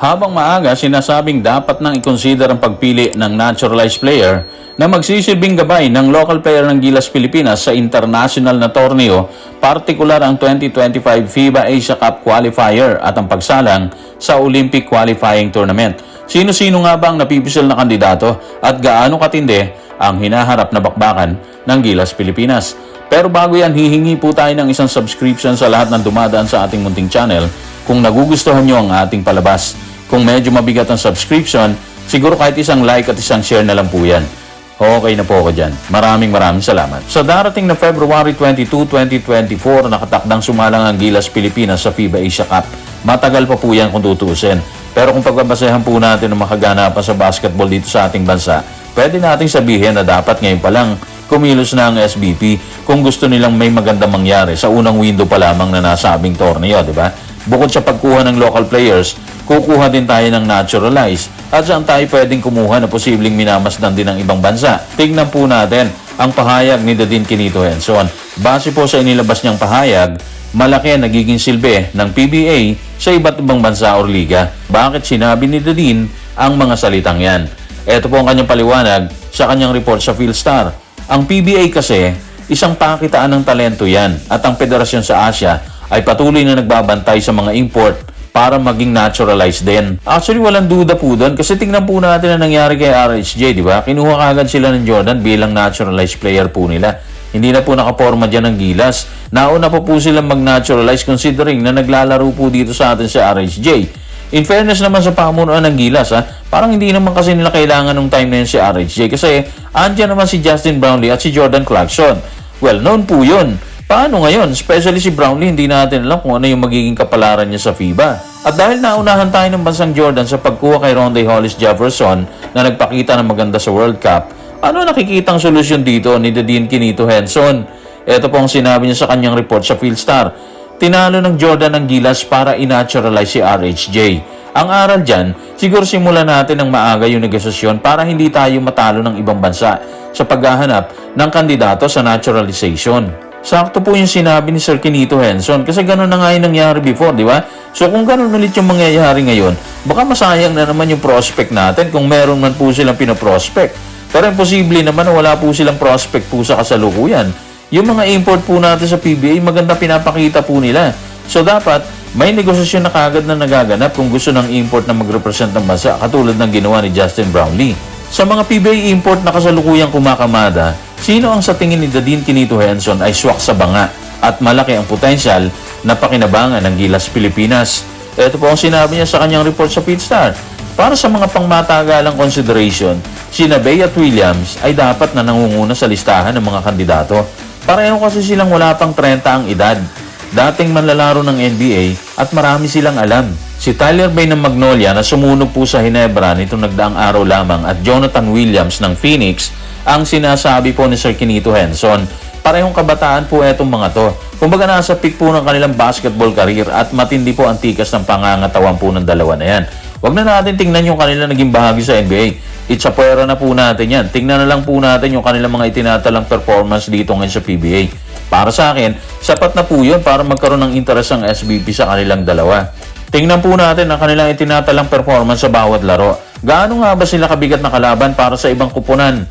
Habang maaga, sinasabing dapat nang i-consider ang pagpili ng naturalized player na magsisilbing gabay ng local player ng Gilas Pilipinas sa international na torneo, partikular ang 2025 FIBA Asia Cup Qualifier at ang pagsalang sa Olympic Qualifying Tournament. Sino-sino nga ba ang napipisil na kandidato at gaano katindi ang hinaharap na bakbakan ng Gilas Pilipinas? Pero bago yan, hihingi po tayo ng isang subscription sa lahat ng dumadaan sa ating munting channel kung nagugustuhan nyo ang ating palabas. Kung medyo mabigat ang subscription, siguro kahit isang like at isang share na lang po yan. Okay na po ako dyan. Maraming maraming salamat. Sa darating na February 22, 2024, nakatakdang sumalang ang Gilas Pilipinas sa FIBA Asia Cup. Matagal pa po yan kung tutuusin. Pero kung pagbabasehan po natin ang makaganapan sa basketball dito sa ating bansa, pwede nating sabihin na dapat ngayon pa lang kumilos na ang SBP kung gusto nilang may magandang mangyari sa unang window pa lamang na nasabing torneo, di ba? Bukod sa pagkuha ng local players, kukuha din tayo ng naturalized at saan tayo pwedeng kumuha na posibleng minamasdan din ng ibang bansa. Tingnan po natin ang pahayag ni Dadin Kinito Henson. Base po sa inilabas niyang pahayag, malaki ang nagiging silbi ng PBA sa iba't ibang bansa o liga. Bakit sinabi ni Dadin ang mga salitang yan? Ito po ang kanyang paliwanag sa kanyang report sa Philstar. Ang PBA kasi, isang pakitaan ng talento yan at ang federasyon sa Asia ay patuloy na nagbabantay sa mga import para maging naturalized din. Actually, walang duda po doon kasi tingnan po natin ang nangyari kay RHJ, di ba? Kinuha kagad sila ng Jordan bilang naturalized player po nila. Hindi na po nakaporma dyan ng gilas. Nauna pa po silang mag-naturalize considering na naglalaro po dito sa atin sa RHJ. In fairness naman sa pamunuan ng Gilas, ha, parang hindi naman kasi nila kailangan nung time na yun si RHJ kasi andyan naman si Justin Brownlee at si Jordan Clarkson. Well, known po yun. Paano ngayon? Especially si Brownlee, hindi natin alam kung ano yung magiging kapalaran niya sa FIBA. At dahil naunahan tayo ng bansang Jordan sa pagkuha kay Ronde Hollis Jefferson na nagpakita ng maganda sa World Cup, ano nakikitang solusyon dito ni Dadin Kinito Henson? Ito po ang sinabi niya sa kanyang report sa Philstar. Tinalo ng Jordan ang gilas para inaturalize si RHJ. Ang aral dyan, siguro simulan natin ng maaga yung negosasyon para hindi tayo matalo ng ibang bansa sa paghahanap ng kandidato sa naturalization. Sakto po yung sinabi ni Sir Kinito Henson kasi ganun na nga yung nangyari before, di ba? So kung ganun ulit yung mangyayari ngayon, baka masayang na naman yung prospect natin kung meron man po silang pinoprospect. Pero imposible naman na wala po silang prospect po sa kasalukuyan. Yung mga import po natin sa PBA, maganda pinapakita po nila. So dapat, may negosasyon na kagad na nagaganap kung gusto ng import na mag-represent ng bansa katulad ng ginawa ni Justin Brownlee. Sa mga PBA import na kasalukuyang kumakamada, sino ang sa tingin ni Dadin Kinito Henson ay swak sa banga at malaki ang potensyal na pakinabangan ng Gilas Pilipinas? Ito po ang sinabi niya sa kanyang report sa Feedstar. Para sa mga pangmatagalang consideration, sina Bay at Williams ay dapat na nangunguna sa listahan ng mga kandidato. Pareho kasi silang wala pang 30 ang edad. Dating manlalaro ng NBA at marami silang alam. Si Tyler Bay ng Magnolia na sumunog po sa Hinebra nitong nagdaang araw lamang at Jonathan Williams ng Phoenix ang sinasabi po ni Sir Kinito Henson. Parehong kabataan po etong mga to. Kumbaga nasa peak po ng kanilang basketball career at matindi po ang tikas ng pangangatawan po ng dalawa na yan. Huwag na natin tingnan yung kanila naging bahagi sa NBA. It's a pwera na po natin yan. Tingnan na lang po natin yung kanilang mga itinatalang performance dito ngayon sa PBA. Para sa akin, sapat na po yun para magkaroon ng interes ang SBP sa kanilang dalawa. Tingnan po natin ang kanilang itinatalang performance sa bawat laro. Gaano nga ba sila kabigat na kalaban para sa ibang kupunan?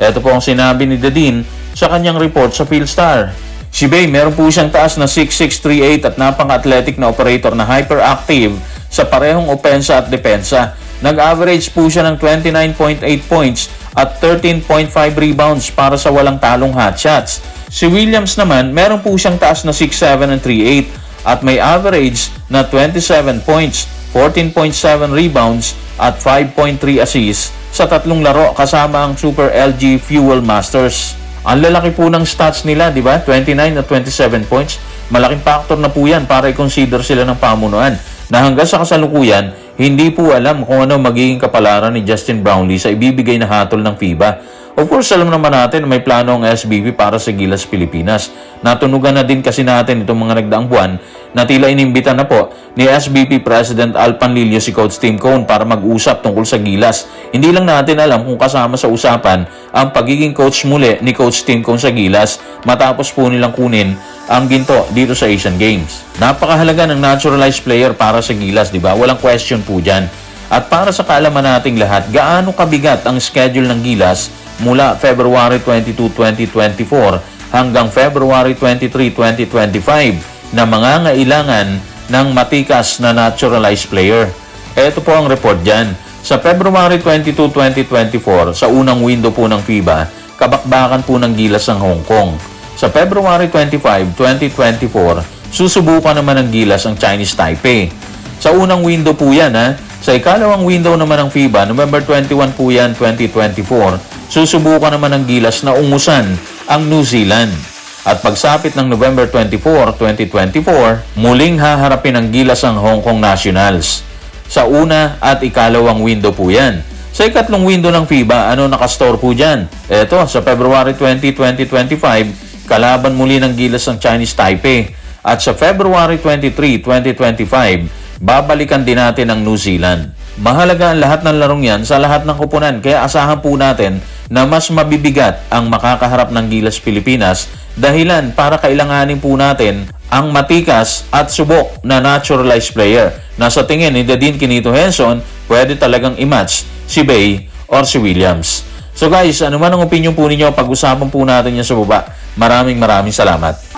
Ito po ang sinabi ni Dadin sa kanyang report sa Philstar. Si Bay, meron po siyang taas na 6'6", 3'8 at napaka-athletic na operator na hyperactive sa parehong opensa at depensa. Nag-average po siya ng 29.8 points at 13.5 rebounds para sa walang talong hot shots. Si Williams naman, meron po siyang taas na 6'7 and 3'8 at may average na 27 points, 14.7 rebounds at 5.3 assists sa tatlong laro kasama ang Super LG Fuel Masters. Ang lalaki po ng stats nila, di ba? 29 at 27 points. Malaking factor na po yan para i-consider sila ng pamunuan na hanggang sa kasalukuyan, hindi po alam kung ano magiging kapalaran ni Justin Brownlee sa ibibigay na hatol ng FIBA. Of course, alam naman natin na may plano ang SBB para sa Gilas Pilipinas. Natunugan na din kasi natin itong mga nagdaang buwan na tila inimbita na po ni SBP President Al Panlilio si Coach Tim Cone para mag-usap tungkol sa Gilas. Hindi lang natin alam kung kasama sa usapan ang pagiging coach muli ni Coach Tim Cone sa Gilas matapos po nilang kunin ang ginto dito sa Asian Games. Napakahalaga ng naturalized player para sa Gilas, di ba? Walang question po dyan. At para sa kaalaman nating lahat, gaano kabigat ang schedule ng Gilas mula February 22, 2024 hanggang February 23, 2025 na mga ngailangan ng matikas na naturalized player. Ito po ang report dyan. Sa February 22, 2024, sa unang window po ng FIBA, kabakbakan po ng gilas ng Hong Kong. Sa February 25, 2024, susubukan naman ng gilas ang Chinese Taipei. Sa unang window po yan ha. Sa ikalawang window naman ng FIBA, November 21 po yan, 2024, susubukan naman ng gilas na ungusan ang New Zealand. At pagsapit ng November 24, 2024, muling haharapin ang gilas ang Hong Kong Nationals. Sa una at ikalawang window po yan. Sa ikatlong window ng FIBA, ano nakastore po dyan? Eto, sa February 20, 2025, kalaban muli ng gilas ng Chinese Taipei. At sa February 23, 2025, babalikan din natin ang New Zealand. Mahalaga ang lahat ng larong yan sa lahat ng kupunan kaya asahan po natin na mas mabibigat ang makakaharap ng Gilas Pilipinas dahilan para kailanganin po natin ang matikas at subok na naturalized player na sa tingin ni Dadin Kinito Henson pwede talagang i-match si Bay or si Williams. So guys, ano man ang opinion po ninyo, pag-usapan po natin yan sa baba. Maraming maraming salamat.